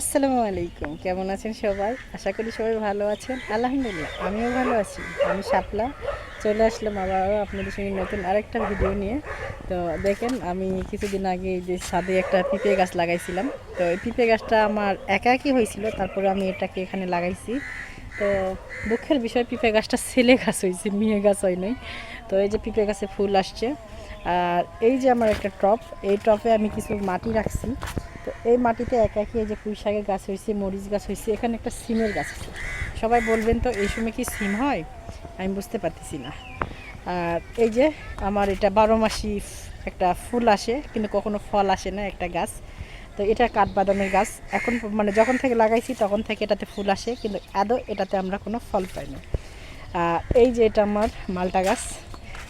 আসসালামু আলাইকুম। কেমন আছেন সবাই? আশা করি সবাই ভালো আছেন। আলহামদুলিল্লাহ, আমিও ভালো আছি। আমি শাপলা। চলে আসলাম আবারও আপনাদের সঙ্গে নতুন আরেকটা ভিডিও নিয়ে। তো দেখেন, আমি কিছুদিন আগে যে ছাদে একটা পিঁপে গাছ লাগাইছিলাম। তো এই পিঁপে গাছটা আমার একা একই হয়েছিল। তারপরে আমি এটাকে এখানে লাগাইছি। তো দুঃখের বিষয়, পিঁপে গাছটা ছেলে গাছ হয়েছে, মেয়ে গাছ হয় নাই। তো এই যে পিঁপে গাছে ফুল আসছে। আর এই যে আমার একটা টপ, এই টপে আমি কিছু মাটি রাখছি। তো এই মাটিতে একা একই যে পুঁই শাকের গাছ হয়েছে, মরিচ গাছ হয়েছে, এখানে একটা সিমের গাছ আছে। সবাই বলবেন তো, এই সময় কি সিম হয়? আমি বুঝতে পারতেছি না। আর এই যে আমার এটা বারো মাসি একটা ফুল আসে, কিন্তু কখনো ফল আসে না একটা গাছ। তো এটা কাঠবাদামের গাছ। এখন মানে যখন থেকে লাগাইছি, তখন থেকে এটাতে ফুল আসে, কিন্তু আদৌ এটাতে আমরা কোনো ফল পাই না। আর এই যে এটা আমার মালটা গাছ।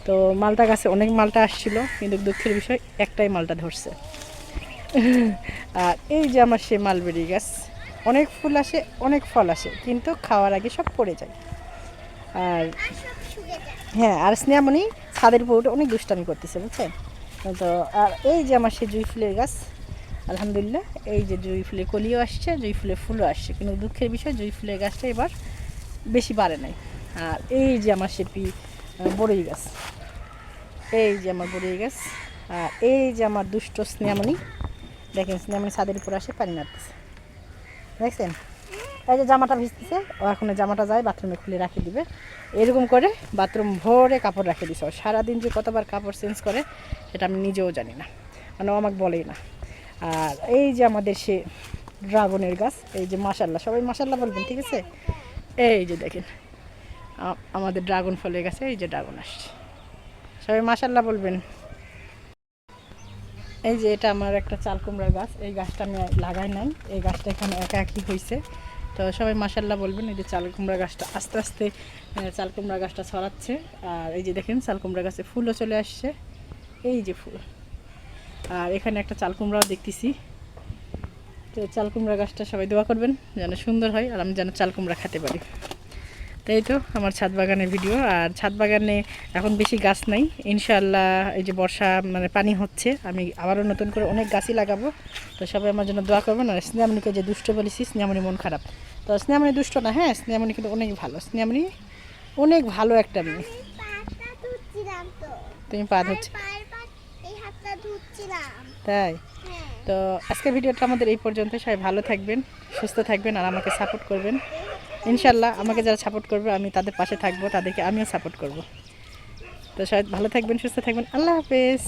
তো মালটা গাছে অনেক মালটা আসছিল, কিন্তু দুঃখের বিষয় একটাই মালটা ধরছে। আর এই যে আমার সে মালবেরি গাছ, অনেক ফুল আসে, অনেক ফল আসে, কিন্তু খাওয়ার আগে সব পড়ে যায়। আর হ্যাঁ আর স্নেহামণি ছাদের উঠে অনেক দুষ্টামি করতেছে, বুঝছেন? তো, আর এই যে আমার সে জুই ফুলের গাছ, আলহামদুলিল্লাহ, এই যে জুই ফুলের কলিও আসছে, জুই ফুলের ফুলও আসছে, কিন্তু দুঃখের বিষয় জুই ফুলের গাছটা এবার বেশি বাড়ে নাই। আর এই যে আমার সে পি বড়ই গাছ, এই যে আমার বড়ই গাছ, আর এই যে আমার দুষ্ট স্নেহামণি দেখেন স্নেহামণি ছাদের উপর আসে, পানি মারতেছে দেখছেন? এই যে জামাটা ভিজতেছে, ও এখন জামাটা যায় বাথরুমে খুলে রাখে দিবে। এরকম করে বাথরুম ভরে কাপড় রাখে দিছে। ও সারাদিন যে কতবার কাপড় চেঞ্জ করে, সেটা আমি নিজেও জানি না। মানে ও আমাকে বলেই না। আর এই যে আমাদের সে ড্রাগনের গাছ, এই যে মাসাল্লাহ সবাই মাসাল্লাহ বলবেন, ঠিক আছে? এই যে দেখেন আমাদের ড্রাগন ফলের গাছে এই যে ড্রাগন আসছে। সবাই মাসাল্লাহ বলবেন। এই যে এটা আমার একটা চাল কুমড়ার গাছ, এই গাছটা আমি লাগাই নাই, এই গাছটা এখানে একা একই হয়েছে তো সবাই মাসাল্লাহ বলবেন, এই যে চাল কুমড়া গাছটা আস্তে আস্তে চাল কুমড়া গাছটা ছড়াচ্ছে। আর এই যে দেখেন, চাল কুমড়া গাছে ফুলও চলে আসছে। এই যে ফুল। আর এখানে একটা চাল কুমড়াও দেখতেছি। তো চাল কুমড়া গাছটা সবাই দোয়া করবেন, যেন সুন্দর হয়, আর আমি যেন চাল কুমড়া খেতে পারি। তাই তো আমার ছাদ বাগানের ভিডিও আর ছাদ বাগানে এখন বেশি গাছ নাই। ইনশাল্লাহ এই যে বর্ষা মানে পানি হচ্ছে আমি আবারও নতুন করে অনেক গাছই লাগাবো। তো সবাই আমার জন্য দোয়া করবেন আর স্নেহামণিকে যে দুষ্ট বলেছি স্নেহামণি মন খারাপ। তো স্নেহামণি দুষ্ট না হ্যাঁ স্নেহামণি কিন্তু অনেক ভালো। স্নেহামণি অনেক ভালো একটা মেয়ে। তুমি পা ধরছে তাই? হ্যাঁ। তো আজকের ভিডিওটা আমাদের এই পর্যন্ত সবাই ভালো থাকবেন সুস্থ থাকবেন আর আমাকে সাপোর্ট করবেন। ইনশাল্লাহ আমাকে যারা সাপোর্ট করবে, আমি তাদের পাশে থাকব, তাদেরকে আমিও সাপোর্ট করব। তো সবাই ভালো থাকবেন, সুস্থ থাকবেন। আল্লাহ হাফেজ।